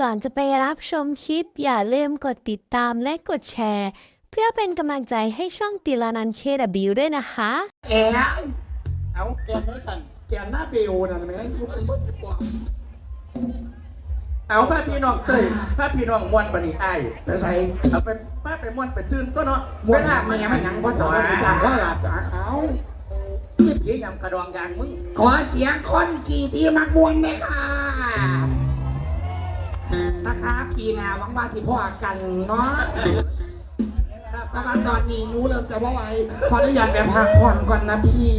ก่อนจะไปรับชมคลิป อย่าลืมกดติดตามและกดแชร์ เพื่อเป็นกำลังใจให้ช่องติลานันเคดบิวด้วยนะคะ แอนเอาแกนไม่สั่นแกนหน้าเบลนั่นไหมลูกเป็นเบิ้ลกว่าเอาผ้าพี่น้องเตยผ้าพี่น้องมวนปนีไอ้ายไปใส่เอาไปผ้าไปมวนไปซื่นก็เนาะมวนแม่มันยังว่าสอนจังว่าหลับเอาคิดยี่ยำกระดองยางมึงขอเสียงคนขี่ที่มักมวนเลยค่ะ นะคะปีหน้าหวังว่าสิพ่อกันเนาะแต่ว่าตอนนี้หนูเริ่มจะว่าไหวขออนุญาตไปพักผ่อนก่อนนะพี่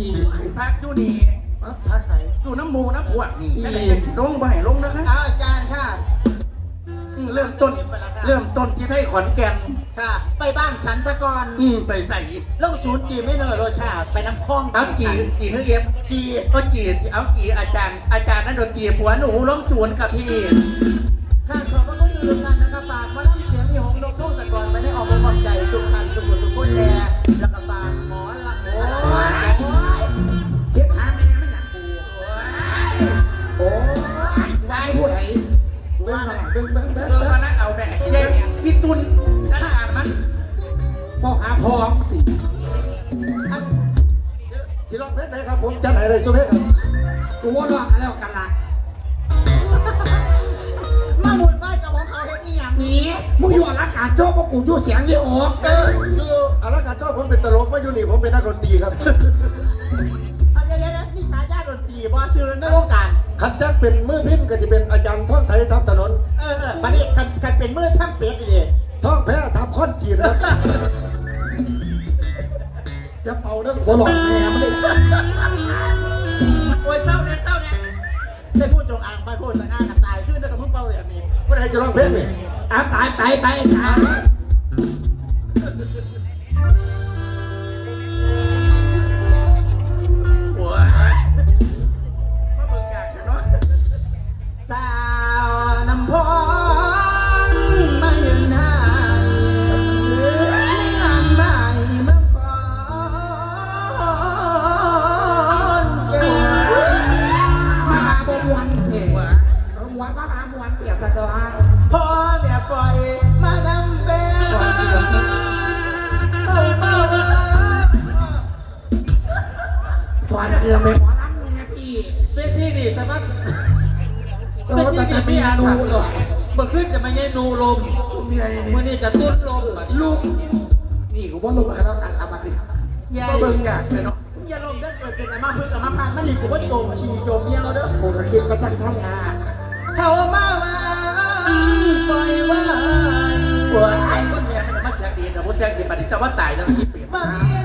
พักอยู่นี่เอ้อพักใส่อยู่น้ำหมูน้ำพวกนี่อีแค่ไหนจะสิลงบ่ให้ลงนะคะอาจารย์ค่ะอืมเริ่มต้น เริ่มต้นที่ไทยขอนแก่นค่ะ ไปบ้านฉันสะก่อนอืมไปใส่ลงศูนย์จีไม่เนอรถค่ะ ไปน้ำพองเอาจีจีเฮือเอฟจีเอาจีเอาจีอาจารย์ อาจารย์นั่นโดนจีผัวหนูร้องสวนกับพี่ ค่ะขอบพระคุณทุกท่านนะครับฝากมาล่ำเสียงที่หงนกลูกสะก่อนไปได้ออกมาความใจสุขพันสุขสุขคนแน่แล้วก็ฝากหมอลำโอ้ยเฮ็ดหาแม่ไม่อยากกูโอ้ยได้ผู้ใดเบิ้งเบิ้งเบิ้งเบิ้งเบิ้งมานั่งเอาแม่เย้อีตุนอาจารย์มันพ่อหาพองสิสิร้องเพลงไหนครับผมจัดให้เลยสุเพชรครับกูว่าร้องแล้วกันละ อีหยังนีมึงอยู่รักการโจ้พวกกูอยู่เสียงยี่โอ้เอออยู่อารากขาเจ้าผมเป็นตลกมาอยู่นี่ผมเป็นนักดนตรีครับ เอาเดี๋ยวเดี๋ยวเดี๋ยวนี่ฉายาดนตรีบอซื้อในวงการคันจักเป็นมือพินก็จะเป็นอาจารย์ท่องใสทับถนน เออเออบัดนี้คันคันเป็นมือทั้งเป็ดเลยท่องแพ้ทับค้อนจีนครับจะเป่าเด้อหัวหลอกแม่มันเลย ได้พูดจงอางไปพูดสง่ากับตายขึ้นแล้วกับมึงเป่าแบบนี้เมื่อไหรจะร้องเพลงนี่อะไปไปไป แต่จะมีอาดูหรอกเมื่อขึ้นจะไม่ใช่นูลมมีอะไรเมื่อนี่นี้จะตุ้นลมบัดนี้ลูก นี่กูว่าลูกกันแล้วกันเอามาดิใหญ่มาเบิ่งอยากเลยเนาะอย่าลงเด้อเกิดเป็นอามาพึ่งอามาพันมันนี่กูว่าโจมฉี่โจมเยี่ยวเด้อกูก็คิดว่าจักสั้นนะเขามาว่าปล่อยว่าหัวไอ้คนแม่มันมาแช็กดีแต่พวกแช็กดีปฏิเสธว่าตายแล้วที่เปลี่ยนมามีได้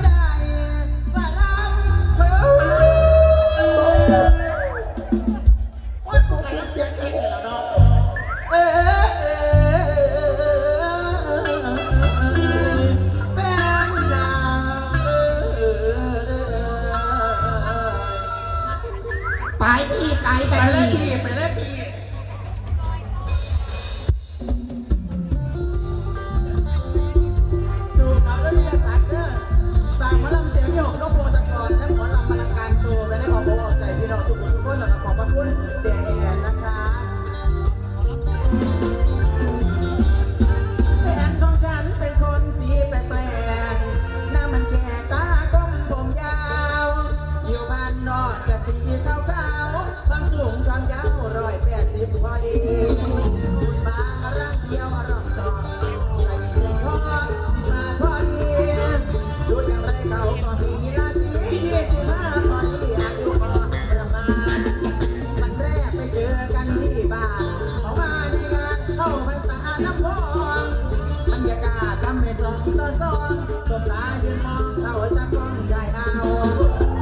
ว่า สองต่อสองสบตายืนมองเขาจะก้องใจเอา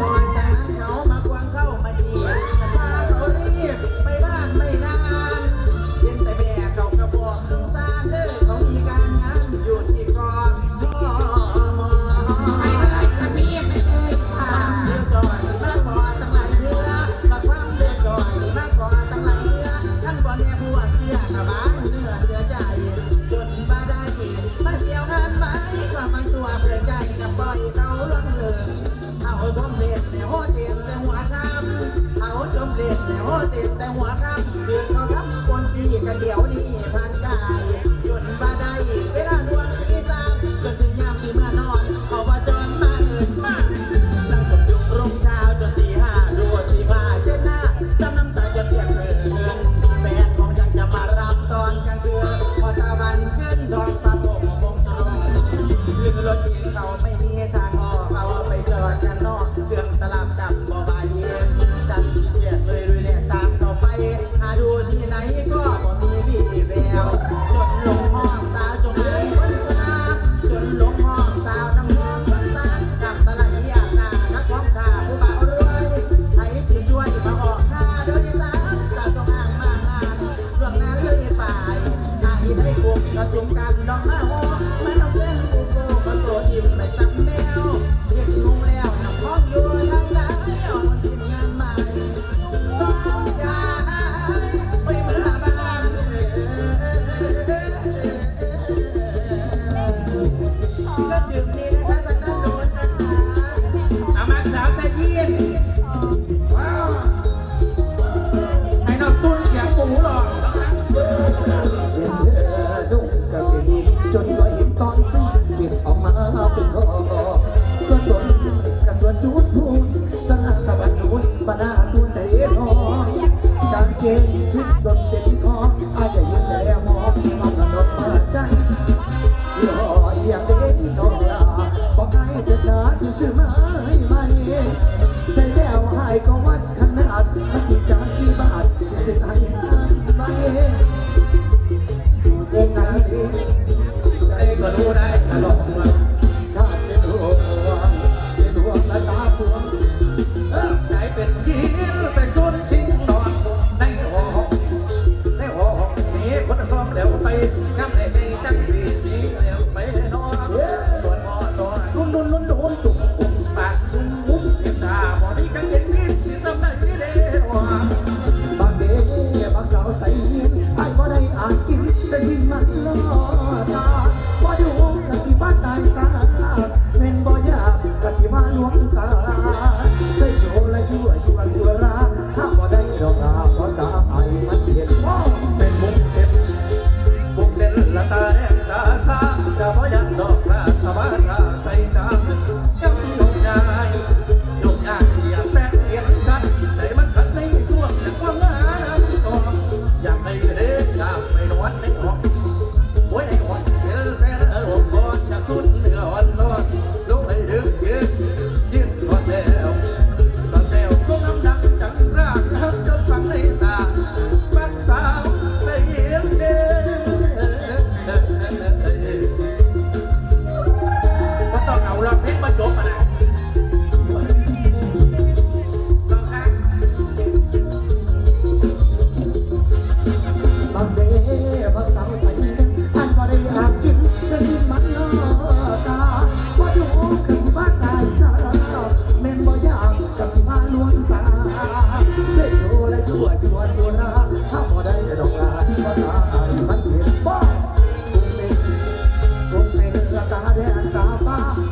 ก่อนจากนั้นเขามาควงเข้ามาดีถ้าเขารีบไปบ้านไม่นานเห็นแต่แม่เขากระบอกถึงตาเด้อเขามีการงานอยู่ที่กองพ่อมอไปเลยนะพี่ไปเลยค่ะเดือดจอยมากกว่าตั้งหลายเดือนมาความเดือดจอยมากกว่าตั้งหลายเดือนทั้งบอลแม่ผัวเสียกระบาเนื้อเสือใจจ หัวเตียนแต่หัวคำเอาชมเล่นแต่หัวเตียนแต่หัวคำเดือดเขารับคนดีกันเดี่ยว สมการน้องหน้า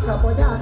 老婆，不。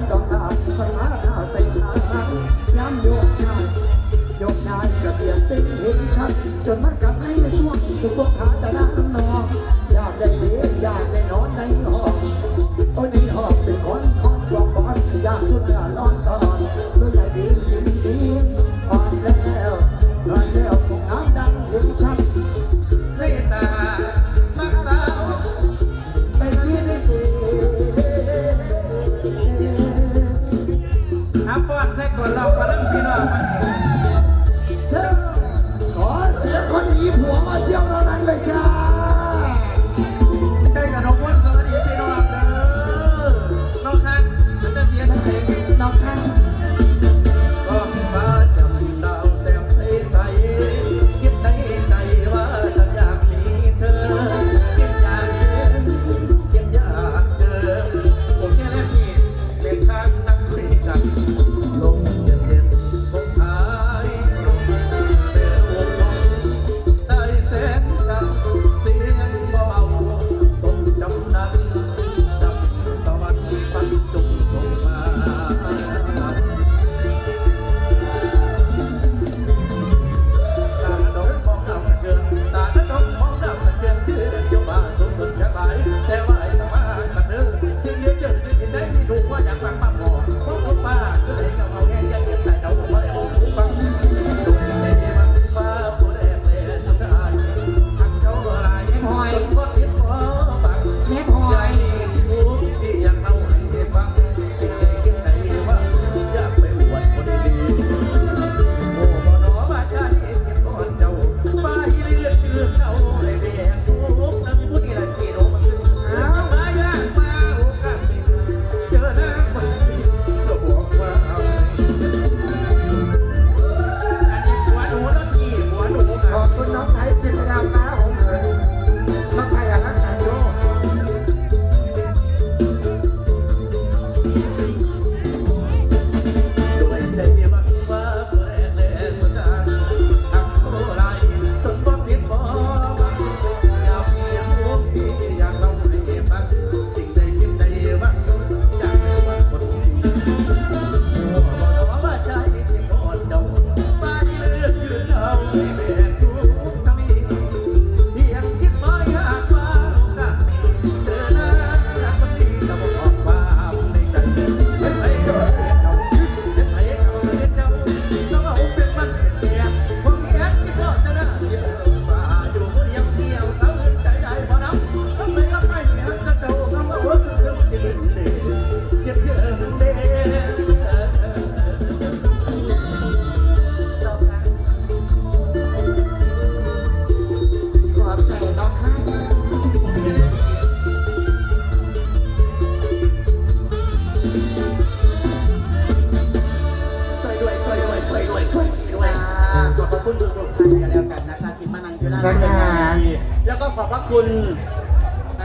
คุณดูกๆท่านกันแล้วกันนะคะที่มานังอยู่ด้าชธานีแล้วก็ขอบพระคุณ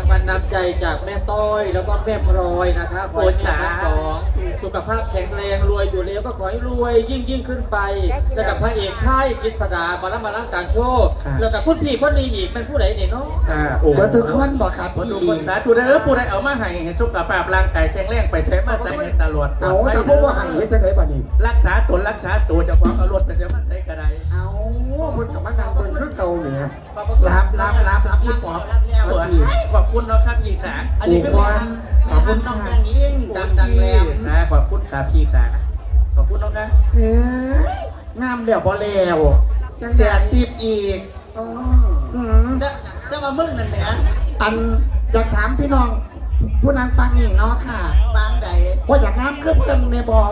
างวัลนำใจจากแม่ต้อย แล้วก็แม่พลอยนะครับขอให้ทั้งสองสุขภาพแข็งแรงรวยอยู่แล้วก็ขอให้รวยยิ่งยิ่งขึ้นไป แล้วกับพระเอกท่ายกิษดามาแล้วมาล้างการโชว์แล้วกับคุณพี่คนนี้อีกเป็นผู้ใดเนี่ยเนาะอ่าโอ้เบอร์ทุกคนบอกครับขอพี่ทุกคนสาธุเด้อผู้ใดเอามาให้ให้สุขภาพร่างกายแข็งแรงไปใช้มาใช้ให้ตลอดเอาแต่พวกว่าใหายเฮ็ดจังไดบัดนี้รักษาตนรักษาตัวเจะความเอารถไปใช้มาใช้ก็ได้เอา โอ้คนกับมานางคนคือเก่าเนี่ยขอบพระคุณรับรับรับรับพี่ปอบรับแล้วเออขอบคุณเนาะครับพี่สาอันนี้คือแม่ฮันแม่ฮันน้องแดงยิ่งดังดังแล้วใช่ขอบคุณครับพี่สาขอบคุณน้องครับเอ้ยงามเดี๋ยวบ่แล้วแจกติบอีกอ๋ออืมแต่แต่ว่ามึงนั่นแหละอันอยากถามพี่น้องผู้นั้นฟังอีกเนาะค่ะบางใดว่าอยากงามคือเพิ่นในบ่ม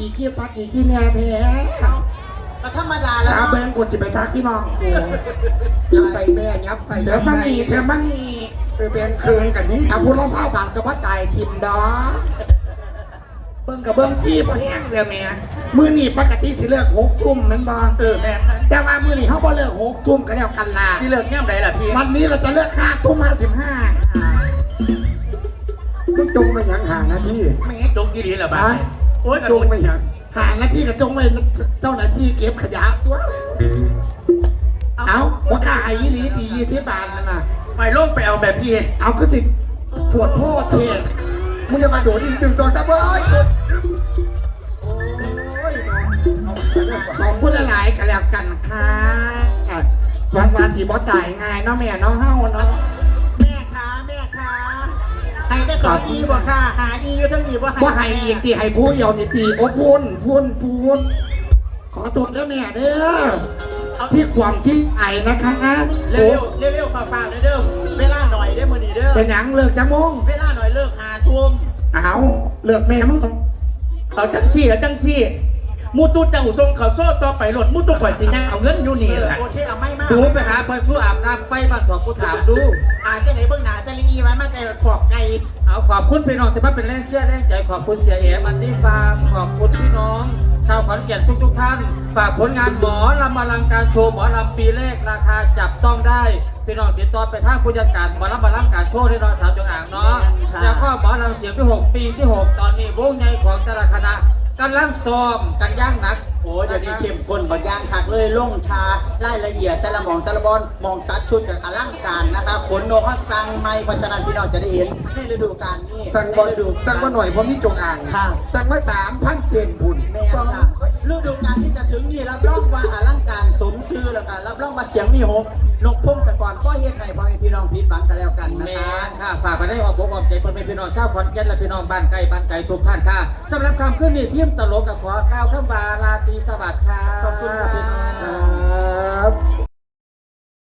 ากี่ขี้ตากี่ขี้แน่แท้ก็ธรรมดาแล้วเอาเนาะเบิ่งกดจิไปทักพี่น้องกูยับไปแม่ยับไปเดี๋ยวมานี่เดี๋ยวมานี่เออแบนเคืองกันนี่เอาพูดละเศร้าบาทกับว่าตายทิมดอเบิ่งกับเบิ่งพี่พอแห้งเลยแม่มือนี่ปกติสิเลิกหกทุ่มแมันบ่เออแม่ครับแต่ว่ามือนี่เขาบ่เลิกหกทุ่มก็แล้วกันล่ะที่เลิกย่ำใดล่ะพี่วันนี้เราจะเลิกห้าทุ่มห้าสิบห้ามึงจงไปหยังหาหน้าที่ไม่ให้จงกี่ดีล่ะบ้าน โอ้ยจงไปหยังขาหน้าที่กับจงไว้เจ้าหน้าที่เก็บขยะตัวเอาว่าค่าไอ้ยี่หลีตียี่สิบบาทนั่นน่ะไม่ลงไปเอาแบบพี่ เอาคือสิปวดโพดเทมึงจะมาโดดอีกหนึ่งสองสามเอ้ยสุดโอ้ยเอาไปเรื่องขอบคุณหลายๆกันแล้วกันค่ะหวังว่าสีบอตายง่ายเนาะแม่เนาะเฮาเนาะแม่ค้าแม่ค้า ให้แต่สองอีบ่ค่ะ หาอีอยู่ทั้งอีบ่ว่าให้อีกตีให้ผู้เดียวนี่ตีโอ้พูนพูนพูนขอโทษด้วยแม่เด้อที่ความที่ไอนะคะเร็วเร็วเร็วๆฟ้าๆเด้อเวลาหน่อยได้อมื้อนี้เด้อเป็นหยังเลิกจังมงเวลาหน่อยเลิกหาทุ่มเอาเลิกแม่มึงเอาจังซี่แล้วจังซี่มูตูเจ้าทรงเขาโซ่ต่อไปรถมูตูข่อยสิยังเอาเงินอยู่นี่แหละโอเคเอาไม่มากดูไปหาเพิ่นผู้อาบน้ำไปบ้านถอดผู้ถามดูอาจจะไหนเบื้องหน้าจะลีมันมาแต่ขอบไก่ เอาขอบคุณพี่น้องที่มาเป็นแรงเชื่อแรงใจขอบคุณเสียเอ๋มันนี่ฟาร์มขอบคุณพี่น้อง ชาวขอนแก่นทุก ๆ ท่าน ฝากผลงานหมอลำอลังการโชว์หมอลำปีแรกราคาจับต้องได้พี่น้องติดต่อไปทางผู้จัดการหมอลำอลังการโชว์ได้นอนสาวจงอ่างเนาะแล้วก็หมอลำเสียงที่ 6 ปีที่ 6 ตอนนี้วงใหญ่ของแต่ละคณะกำลังซ้อมกันย่างหนัก โอ้ยเดี๋ยวนี้เข้มข้นบางอย่างคักเลยลงชารายละเอียด แต่ละหมองแต่ละบอลมองตัดชุดกับอลังการนะคะขนโนเขาสั่งไม่เพราะฉะนั้นพี่น้องจะได้เห็นในฤดูกาลนี้สั่งในบ่ฤดูสั่งมาหน่อยผมนี่จงอ่าง ค่ะสั่งมาสามพันเศษบุญแม่ค่ะ ฤดูกาลที่จะถึงนี่รับรองว่าอลังการสมชื่อแล้วกันรับรองว่าเสียงมีหกนกพงศกรก็เฮ็ดให้พ่อแม่พี่น้องผิดหวังกันแล้วกันนะแม่คะนค่ะฝากไปได้ออกบอกออกใจเพื่อนพี่น้องชาวขอนแก่นและพี่น้องบ้านไกลบ้านไกลทุกท่านค่ะสำหรับคำขึ้นนี่ทีมตลกกับขอก้าวข้ามบาลาตรีสวัสดิ์ค่ะ ขอบคุณค่ะพี่น้อง